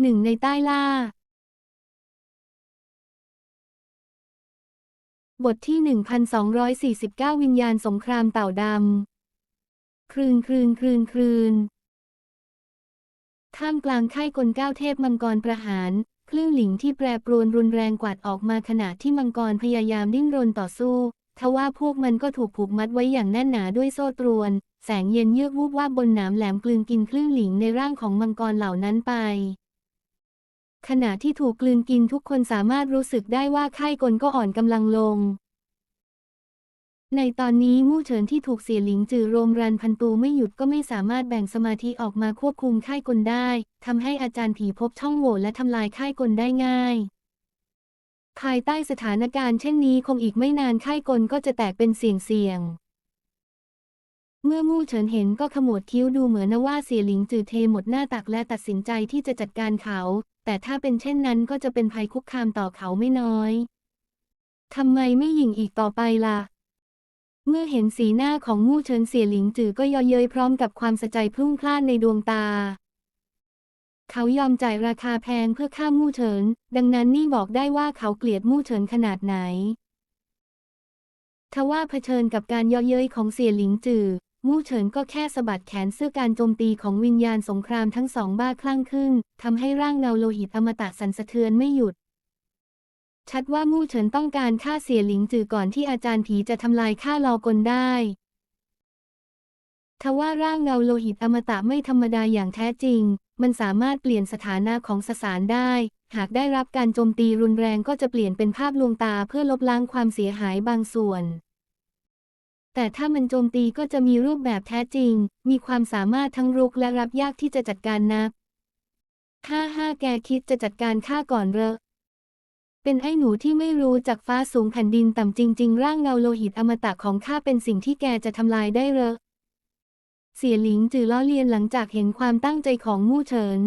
หนึ่งในใต้ล่า บทที่ 1249 วิญญาณสงครามเต่าดำครืนครืนครืนครืนท่ามกลางค่ายกลเก้าเทพมังกรประหาร คลื่นหลิงที่แปรปรวนรุนแรงกวาดออกมาขณะที่มังกรพยายามดิ้นรนต่อสู้ ทว่าพวกมันก็ถูกผูกมัดไว้อย่างแน่นหนาด้วยโซ่ตรวน แสงเย็นเยือกวูบวาบบนหนามแหลมกลืนกินคลื่นหลิงในร่างของมังกรเหล่านั้นไป ขณะที่ถูกกลืนกินทุกคนสามารถรู้สึกได้ว่าค่ายกลก็อ่อนกำลังลง ในตอนนี้มู่เฉินที่ถูกเสียหลิงจือโรมรันพันตูไม่หยุดก็ไม่สามารถแบ่งสมาธิออกมาควบคุมค่ายกลได้ทำให้อาจารย์ผีพบช่องโหว่และทำลายค่ายกลได้ง่าย ภายใต้สถานการณ์เช่นนี้คงอีกไม่นานค่ายกลก็จะแตกเป็นเสี่ยงเสี่ยงเมื่อมู่เฉินเห็นก็ขมวดคิ้วดูเหมือนว่าเสียหลิงจือเทหมดหน้าตักและตัดสินใจที่จะจัดการเขา แต่ถ้าเป็นเช่นนั้นก็จะเป็นภัยคุกคามต่อเขาไม่น้อย ทำไมไม่ยิงอีกต่อไปล่ะ เมื่อเห็นสีหน้าของมู่เฉินเสี่ยหลิงจือก็เยอเย้ยพร้อมกับความสะใจพรุ่งพล่านในดวงตา เขายอมจ่ายราคาแพงเพื่อฆ่ามู่เฉิน ดังนั้นนี่บอกได้ว่าเขาเกลียดมู่เฉินขนาดไหนทว่าเผชิญกับการเยาะเย้ยของเสี่ยหลิงจือ มู่เฉินก็แค่สะบัดแขนเสื้อการโจมตีของวิญญาณสงครามทั้งสองบ้าคลั่งขึ้นทำให้ร่างเงาโลหิตอมตะสั่นสะเทือนไม่หยุด ชัดว่ามู่เฉินต้องการฆ่าเสียหลิงจือก่อนที่อาจารย์ผีจะทำลายฆ่าลอกลได้ทว่าร่างเงาโลหิตอมตะไม่ธรรมดาอย่างแท้จริง มันสามารถเปลี่ยนสถานะของสสารได้ หากได้รับการโจมตีรุนแรงก็จะเปลี่ยนเป็นภาพลวงตาเพื่อลบล้างความเสียหายบางส่วน แต่ถ้ามันโจมตีก็จะมีรูปแบบแท้จริง มีความสามารถทั้งรุกและรับยากที่จะจัดการนักห้าห้าแกคิดจะจัดการข้าก่อนเหรอเป็นไอ้หนูที่ไม่รู้จากฟ้าสูงแผ่นดินต่ำจริง ๆ ร่างเงาโลหิตอมตะของข้าเป็นสิ่งที่แกจะทำลายได้เหรอเสียหลิงจือล้อเลียนหลังจากเห็นความตั้งใจของมู่เฉิน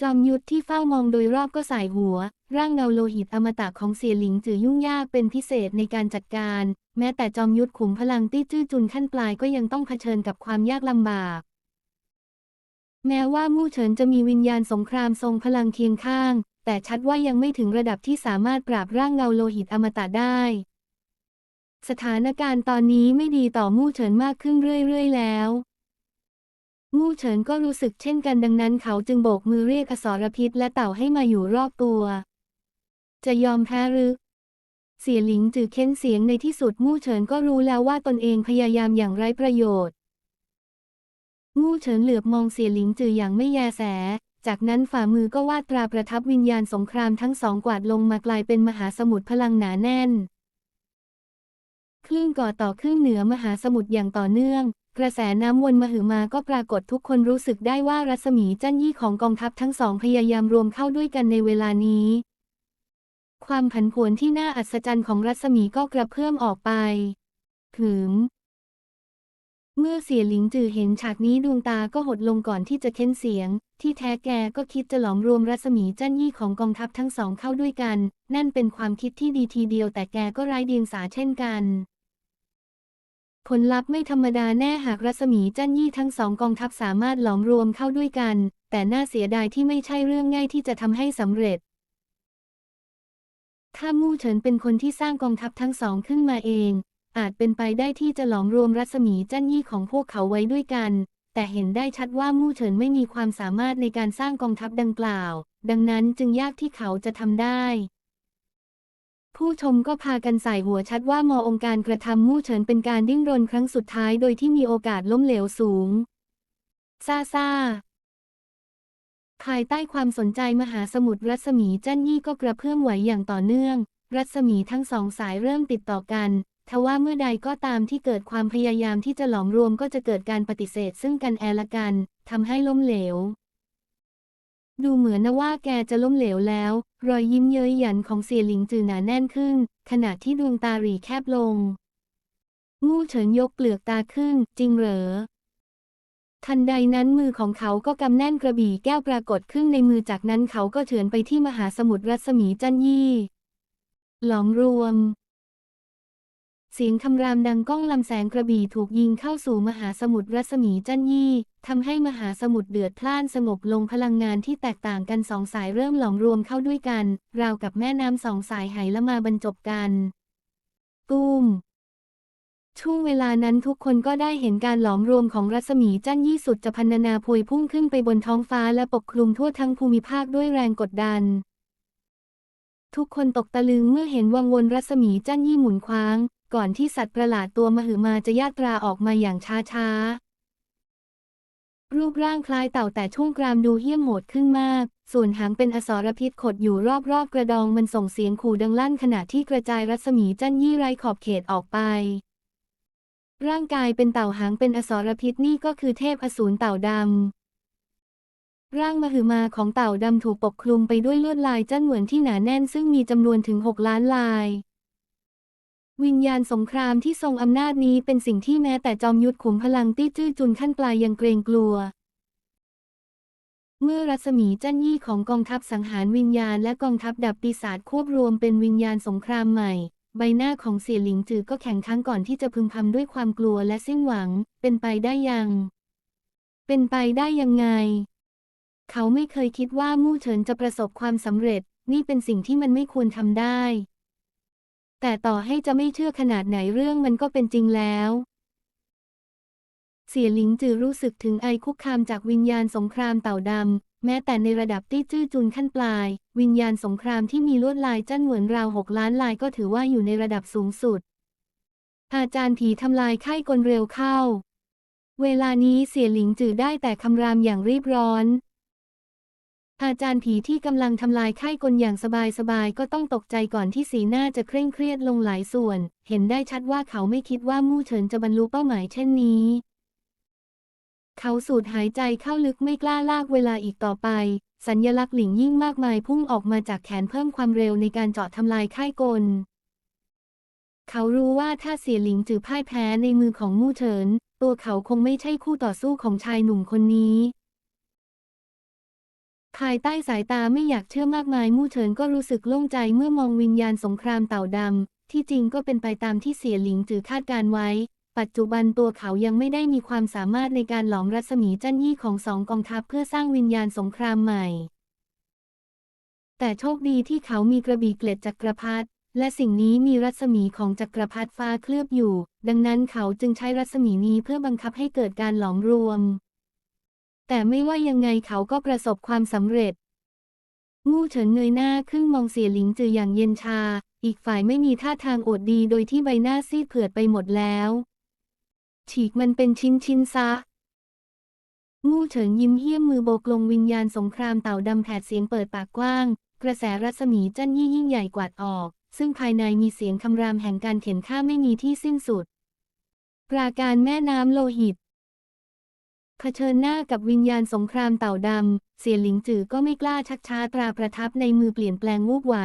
จอมยุทธที่เฝ้ามองโดยรอบก็สายหัว ร่างเงาโลหิตอมตะของเสียหลิงจือยุ่งยากเป็นพิเศษในการจัดการ แม้แต่จอมยุทธขุมพลังตี้จื้อจุนขั้นปลายก็ยังต้องเผชิญกับความยากลำบาก แม้ว่ามู่เฉินจะมีวิญญาณสงครามทรงพลังเคียงข้าง แต่ชัดว่ายังไม่ถึงระดับที่สามารถปราบร่างเงาโลหิตอมตะได้ สถานการณ์ตอนนี้ไม่ดีต่อมู่เฉินมากขึ้นเรื่อย ๆ แล้วมู่เฉินก็รู้สึกเช่นกันดังนั้นเขาจึงโบกมือเรียกอสรพิษและเต่าให้มาอยู่รอบตัว จะยอมแพ้หรือ เสียหลิงจือเค้นเสียงในที่สุดมู่เฉินก็รู้แล้วว่าตนเองพยายามอย่างไร้ประโยชน์ มู่เฉินเหลือบมองเสียหลิงจืออย่างไม่แยแส จากนั้นฝ่ามือก็วาดตราประทับวิญญาณสงครามทั้งสองกวาดลงมากลายเป็นมหาสมุทรพลังหนาแน่น คลื่นก่อต่อคลื่นเหนือมหาสมุทรอย่างต่อเนื่อง กระแสน้ำวนมหึมาก็ปรากฏทุกคนรู้สึกได้ว่ารัศมีจั้นยี่ของกองทัพทั้งสองพยายามรวมเข้าด้วยกันในเวลานี้ ความผันผวนที่น่าอัศจรรย์ของรัศมีก็กระเพื่อมออกไปหืมเมื่อเสียหลิงจือเห็นฉากนี้ดวงตาก็หดลงก่อนที่จะเค้นเสียง ที่แท้แกก็คิดจะหลอมรวมรัศมีจั้นยี่ของกองทัพทั้งสองเข้าด้วยกัน นั่นเป็นความคิดที่ดีทีเดียวแต่แกก็ไร้เดียงสาเช่นกัน ผลลัพธ์ไม่ธรรมดาแน่หากรัศมีจั้นยี่ทั้งสองกองทัพสามารถหลอมรวมเข้าด้วยกัน แต่น่าเสียดายที่ไม่ใช่เรื่องง่ายที่จะทำให้สำเร็จ ถ้ามู่เฉินเป็นคนที่สร้างกองทัพทั้งสองขึ้นมาเอง อาจเป็นไปได้ที่จะหลอมรวมรัศมีจั้นยี่ของพวกเขาไว้ด้วยกัน แต่เห็นได้ชัดว่ามู่เฉินไม่มีความสามารถในการสร้างกองทัพดังกล่าว ดังนั้นจึงยากที่เขาจะทำได้ ผู้ชมก็พากันใส่หัวชัดว่ามอองค์การกระทำมู่เฉินเป็นการดิ้นรนครั้งสุดท้ายโดยที่มีโอกาสล้มเหลวสูงซาซา ภายใต้ความสนใจมหาสมุทรรัศมีจันยี่ก็กระเพื่อมไหวอย่างต่อเนื่อง รัศมีทั้งสองสายเริ่มติดต่อกันทว่าเมื่อใดก็ตามที่เกิดความพยายามที่จะหลอมรวมก็จะเกิดการปฏิเสธซึ่งกันแอละกันทำให้ล้มเหลว ดูเหมือนนะว่าแกจะล้มเหลวแล้ว รอยยิ้มเย้ยหยันของเสี่ยหลิงจือหนาแน่นขึ้น ขณะที่ดวงตาหรีแคบลง มู่เฉินยกเปลือกตาขึ้น จริงเหรอ ทันใดนั้นมือของเขาก็กำแน่นกระบี่แก้วปรากฏขึ้นในมือจากนั้นเขาก็เฉือนไปที่มหาสมุทรรัศมีจันยี่ หลอมรวม เสียงคำรามดังก้องลำแสงกระบี่ถูกยิงเข้าสู่มหาสมุทรรัศมีจันยี่ทำให้มหาสมุทรเดือดพล่านสงบลงพลังงานที่แตกต่างกันสองสายเริ่มหลอมรวมเข้าด้วยกัน ราวกับแม่น้ำสองสายไหลมาบรรจบกัน ตุ้ม ช่วงเวลานั้นทุกคนก็ได้เห็นการหลอมรวมของรัศมีจันยี่สุดจะพันนาพวยพุ่งขึ้นไปบนท้องฟ้าและปกคลุมทั่วทั้งภูมิภาคด้วยแรงกดดัน ทุกคนตกตะลึงเมื่อเห็นวังวนรัศมีจันยี่หมุนคว้าง ก่อนที่สัตว์ประหลาดตัวมหึมาจะยาตราออกมาอย่างช้าๆรูปร่างคล้ายเต่าแต่ช่วงกรามดูเหี้ยมโหดขึ้นมาก ส่วนหางเป็นอสรพิษขดอยู่รอบๆกระดองมันส่งเสียงขู่ดังลั่นขณะที่กระจายรัศมีจันยี่ไร้ขอบเขตออกไป ร่างกายเป็นเต่าหางเป็นอสรพิษนี่ก็คือเทพอสูรเต่าดำ ร่างมหึมาของเต่าดำถูกปกคลุมไปด้วยลวดลายจั้นเหมือนที่หนาแน่นซึ่งมีจำนวนถึง6ล้านลาย วิญญาณสงครามที่ทรงอำนาจนี้เป็นสิ่งที่แม้แต่จอมยุทธขุมพลังตี้จื้อจุนขั้นปลายยังเกรงกลัว เมื่อรัศมีจั้นยี่ของกองทัพสังหารวิญญาณและกองทัพดับปีศาจควบรวมเป็นวิญญาณสงครามใหม่ ใบหน้าของเสี่ยหลิงจือก็แข็งค้างก่อนที่จะพึมพำด้วยความกลัวและสิ้นหวัง เป็นไปได้ยัง เป็นไปได้ยังไง เขาไม่เคยคิดว่ามู่เฉินจะประสบความสำเร็จ นี่เป็นสิ่งที่มันไม่ควรทำได้ แต่ต่อให้จะไม่เชื่อขนาดไหนเรื่องมันก็เป็นจริงแล้วเสี่ยหลิงจือรู้สึกถึงไอคุกคามจากวิญญาณสงครามเต่าดำ แม้แต่ในระดับตี้จื้อจุนขั้นปลาย วิญญาณสงครามที่มีลวดลายจ้นเหมือนราวหกล้านลายก็ถือว่าอยู่ในระดับสูงสุด อาจารย์ผีทำลายไข้กลเร็วเข้า เวลานี้เสียหลิงจือได้แต่คำรามอย่างรีบร้อน อาจารย์ผีที่กำลังทำลายไข้กลอย่างสบายๆก็ต้องตกใจก่อนที่สีหน้าจะเคร่งเครียดลงหลายส่วน เห็นได้ชัดว่าเขาไม่คิดว่ามู่เฉินจะบรรลุเป้าหมายเช่นนี้ เขาสูดหายใจเข้าลึกไม่กล้าลากเวลาอีกต่อไป สัญญลักษณ์หลิงยิ่งมากมายพุ่งออกมาจากแขนเพิ่มความเร็วในการเจาะทำลายค่ายกล เขารู้ว่าถ้าเสียหลิงจือพ่ายแพ้ในมือของมู่เฉิน ตัวเขาคงไม่ใช่คู่ต่อสู้ของชายหนุ่มคนนี้ภายใต้สายตาไม่อยากเชื่อมากมายมู่เฉินก็รู้สึกโล่งใจเมื่อมองวิญญาณสงครามเต่าดำที่จริงก็เป็นไปตามที่เสียหลิงจือคาดการไว้ ปัจจุบันตัวเขายังไม่ได้มีความสามารถในการหลอมรัศมีจั้นยี่ของสองกองทัพเพื่อสร้างวิญญาณสงครามใหม่ แต่โชคดีที่เขามีกระบี่เกล็ดจักรพรรดิและสิ่งนี้มีรัศมีของจักรพรรดิฟ้าเคลือบอยู่ ดังนั้นเขาจึงใช้รัศมีนี้เพื่อบังคับให้เกิดการหลอมรวม แต่ไม่ว่ายังไงเขาก็ประสบความสำเร็จ มู่เฉินเงยหน้าขึ้นมองเสียหลิงจืออย่างเย็นชา อีกฝ่ายไม่มีท่าทางอดดีโดยที่ใบหน้าซีดเผือดไปหมดแล้ว ฉีกมันเป็นชิ้นชิ้นซะมู่เฉินยิ้มเหี้ยมมือโบกลงวิญญาณสงครามเต่าดำแผดเสียงเปิดปากกว้าง กระแสรัศมีจั้นยี่ยิ่งใหญ่กวาดออก ซึ่งภายในมีเสียงคำรามแห่งการเข็นฆ่าไม่มีที่สิ้นสุด ปราการแม่น้ำโลหิตเผชิญหน้ากับวิญญาณสงครามเต่าดำ เสียหลิงจือก็ไม่กล้าชักช้าตราประทับในมือเปลี่ยนแปลงวูบไหว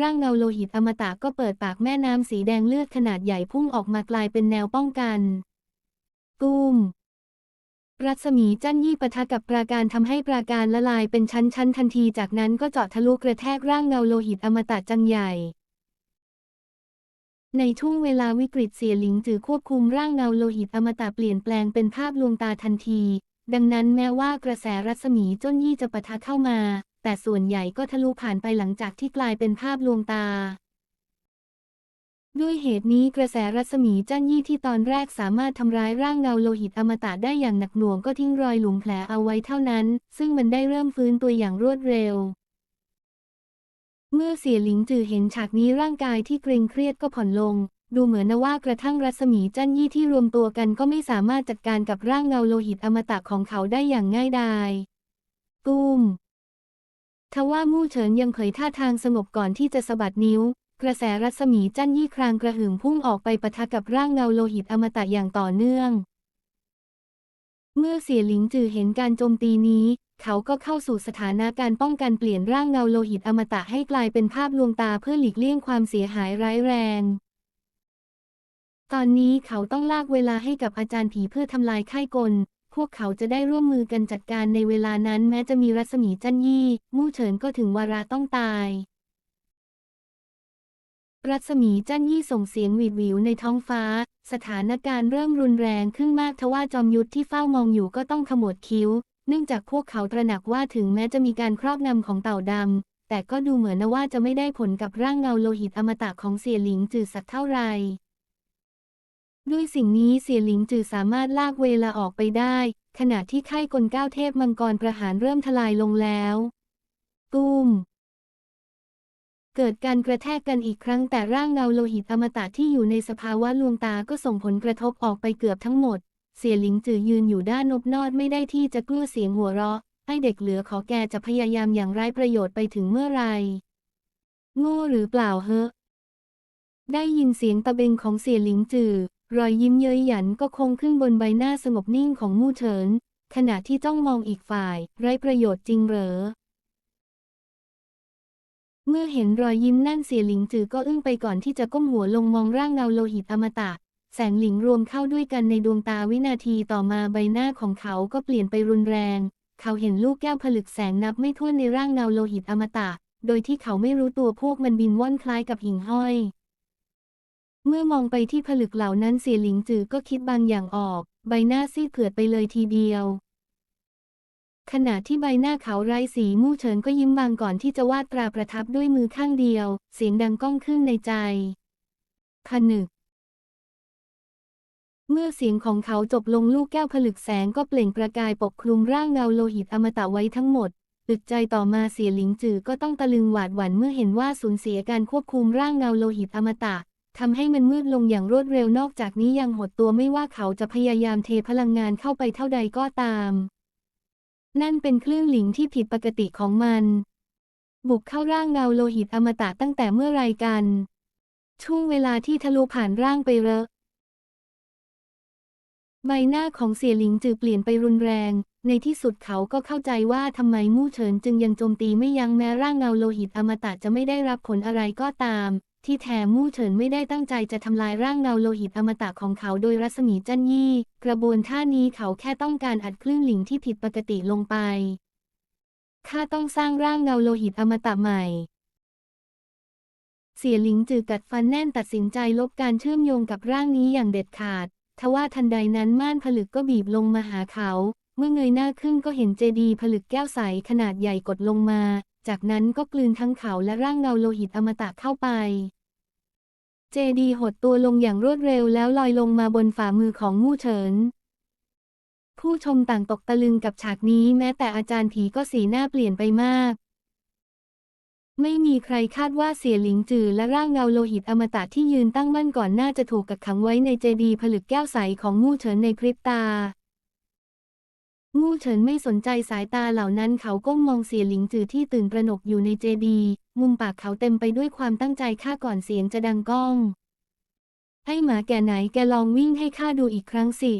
ร่างเงาโลหิตอมตะก็เปิดปากแม่น้ำสีแดงเลือดขนาดใหญ่พุ่งออกมากลายเป็นแนวป้องกัน ตุ้มรัศมีจั้นยี่ปะทะกับปราการทำให้ปราการละลายเป็นชั้นๆทันทีจากนั้นก็เจาะทะลุกระแทกร่างเงาโลหิตอมตะจังใหญ่ในช่วงเวลาวิกฤตเสียหลิงจือควบคุมร่างเงาโลหิตอมตะเปลี่ยนแปลงเป็นภาพลวงตาทันที ดังนั้นแม้ว่ากระแสรัศมีจ้นยี่จะปะทะเข้ามา แต่ส่วนใหญ่ก็ทะลุผ่านไปหลังจากที่กลายเป็นภาพลวงตา ด้วยเหตุนี้กระแสรัศมีจั้นยี่ที่ตอนแรกสามารถทำร้ายร่างเงาโลหิตอมตะได้อย่างหนักหน่วงก็ทิ้งรอยหลุมแผลเอาไว้เท่านั้น ซึ่งมันได้เริ่มฟื้นตัวอย่างรวดเร็ว เมื่อเสียหลิงจือเห็นฉากนี้ร่างกายที่เกรงเครียดก็ผ่อนลง ดูเหมือนว่ากระทั่งรัศมีจั้นยี่ที่รวมตัวกันก็ไม่สามารถจัดการกับร่างเงาโลหิตอมตะของเขาได้อย่างง่ายดายตุ้มทว่ามู่เฉินยังเผยท่าทางสงบก่อนที่จะสะบัดนิ้ว กระแสรัศมีจั้นยี่ครางกระหึ่มพุ่งออกไปปะทะกับร่างเงาโลหิตอมตะอย่างต่อเนื่อง เมื่อเสียหลิงจือเห็นการโจมตีนี้ เขาก็เข้าสู่สถานะการป้องกันเปลี่ยนร่างเงาโลหิตอมตะให้กลายเป็นภาพลวงตาเพื่อหลีกเลี่ยงความเสียหายร้ายแรง ตอนนี้เขาต้องลากเวลาให้กับอาจารย์ผีเพื่อทำลายค่ายกล พวกเขาจะได้ร่วมมือกันจัดการในเวลานั้นแม้จะมีรัศมีจั้นยี่มู่เฉินก็ถึงวาระต้องตาย รัศมีจั้นยี่ส่งเสียงหวีดหวิวในท้องฟ้า สถานการณ์เริ่มรุนแรงขึ้นมากทว่าจอมยุทธที่เฝ้ามองอยู่ก็ต้องขมวดคิ้ว เนื่องจากพวกเขาตระหนักว่าถึงแม้จะมีการครอบงำของเต่าดำ แต่ก็ดูเหมือนว่าจะไม่ได้ผลกับร่างเงาโลหิตอมตะของเสี่ยหลิงจือสักเท่าไหร่ด้วยสิ่งนี้เสี่ยหลิงจือสามารถลากเวลาออกไปได้ ขณะที่ค่ายกลเก้าเทพมังกรประหารเริ่มทลายลงแล้วตุ้ม เกิดการกระแทกกันอีกครั้งแต่ร่างเงาโลหิตอมตะที่อยู่ในสภาวะลวงตาก็ส่งผลกระทบออกไปเกือบทั้งหมด เสี่ยหลิงจือยืนอยู่ด้านนบนอดไม่ได้ที่จะกลั้วเสียงหัวเราะให้เด็กเหลือขอแกจะพยายามอย่างไร้ประโยชน์ไปถึงเมื่อไร โง่หรือเปล่าเฮะ ได้ยินเสียงตะเบงของเสี่ยหลิงจือ รอยยิ้มเย้ยหยันก็คงขึ้นบนใบหน้าสงบนิ่งของมู่เฉิน ขณะที่จ้องมองอีกฝ่าย ไร้ประโยชน์จริงเหรอ เมื่อเห็นรอยยิ้มนั่นเสียหลิงจือก็อึ้งไปก่อนที่จะก้มหัวลงมองร่างเงาโลหิตอมตะ แสงหลิงรวมเข้าด้วยกันในดวงตาวินาทีต่อมาใบหน้าของเขาก็เปลี่ยนไปรุนแรง เขาเห็นลูกแก้วผลึกแสงนับไม่ถ้วนในร่างเงาโลหิตอมตะ โดยที่เขาไม่รู้ตัวพวกมันบินว่อนคล้ายกับหิ่งห้อย เมื่อมองไปที่ผลึกเหล่านั้นเสียหลิงจือก็คิดบางอย่างออก ใบหน้าซีดเผือดไปเลยทีเดียว ขณะที่ใบหน้าเขาไร้สีมู่เฉินก็ยิ้มบางก่อนที่จะวาดตราประทับด้วยมือข้างเดียว เสียงดังก้องขึ้นในใจผนึก เมื่อเสียงของเขาจบลงลูกแก้วผลึกแสงก็เปล่งประกายปกคลุมร่างเงาโลหิตอมตะไว้ทั้งหมดอึดใจต่อมาเสียหลิงจือก็ต้องตะลึงหวาดหวั่นเมื่อเห็นว่าสูญเสียการควบคุมร่างเงาโลหิตอมตะทำให้มันมืดลงอย่างรวดเร็วนอกจากนี้ยังหดตัวไม่ว่าเขาจะพยายามเทพลังงานเข้าไปเท่าใดก็ตาม นั่นเป็นคลื่นหลิงที่ผิดปกติของมัน บุกเข้าร่างเงาโลหิตอมตะตั้งแต่เมื่อไรกัน ช่วงเวลาที่ทะลุผ่านร่างไปเรอะใบหน้าของเสี่ยหลิงจือเปลี่ยนไปรุนแรง ในที่สุดเขาก็เข้าใจว่าทำไมมู่เฉินจึงยังโจมตีไม่ยั้งแม้ร่างเงาโลหิตอมตะจะไม่ได้รับผลอะไรก็ตาม ที่แท้มู่เฉินไม่ได้ตั้งใจจะทำลายร่างเงาโลหิตอมตะของเขาโดยรัศมีจันยี่ กระบวนท่านี้เขาแค่ต้องการอัดคลื่นหลิงที่ผิดปกติลงไป ข้าต้องสร้างร่างเงาโลหิตอมตะใหม่ เสียหลิงจือกัดฟันแน่นตัดสินใจลบการเชื่อมโยงกับร่างนี้อย่างเด็ดขาด ทว่าทันใดนั้นม่านผลึกก็บีบลงมาหาเขา เมื่อเงยหน้าขึ้นก็เห็นเจดีผลึกแก้วใสขนาดใหญ่กดลงมา จากนั้นก็กลืนทั้งเขาและร่างเงาโลหิตอมตะเข้าไป เจดีหดตัวลงอย่างรวดเร็วแล้วลอยลงมาบนฝ่ามือของงูเฉิน ผู้ชมต่างตกตะลึงกับฉากนี้แม้แต่อาจารย์ผีก็สีหน้าเปลี่ยนไปมาก ไม่มีใครคาดว่าเสียหลิงจือและร่างเงาโลหิตอมตะที่ยืนตั้งมั่นก่อนหน้าจะถูกกักขังไว้ในเจดีผลึกแก้วใสของงูเฉินในพริบตา งูเฉินไม่สนใจสายตาเหล่านั้นเขาก้มมองเสียหลิงจือที่ตื่นประหนกอยู่ในเจดี มุมปากเขาเต็มไปด้วยความตั้งใจข้าก่อนเสียงจะดังก้อง ให้หมาแก่ไหนแกลองวิ่งให้ข้าดูอีกครั้งสิ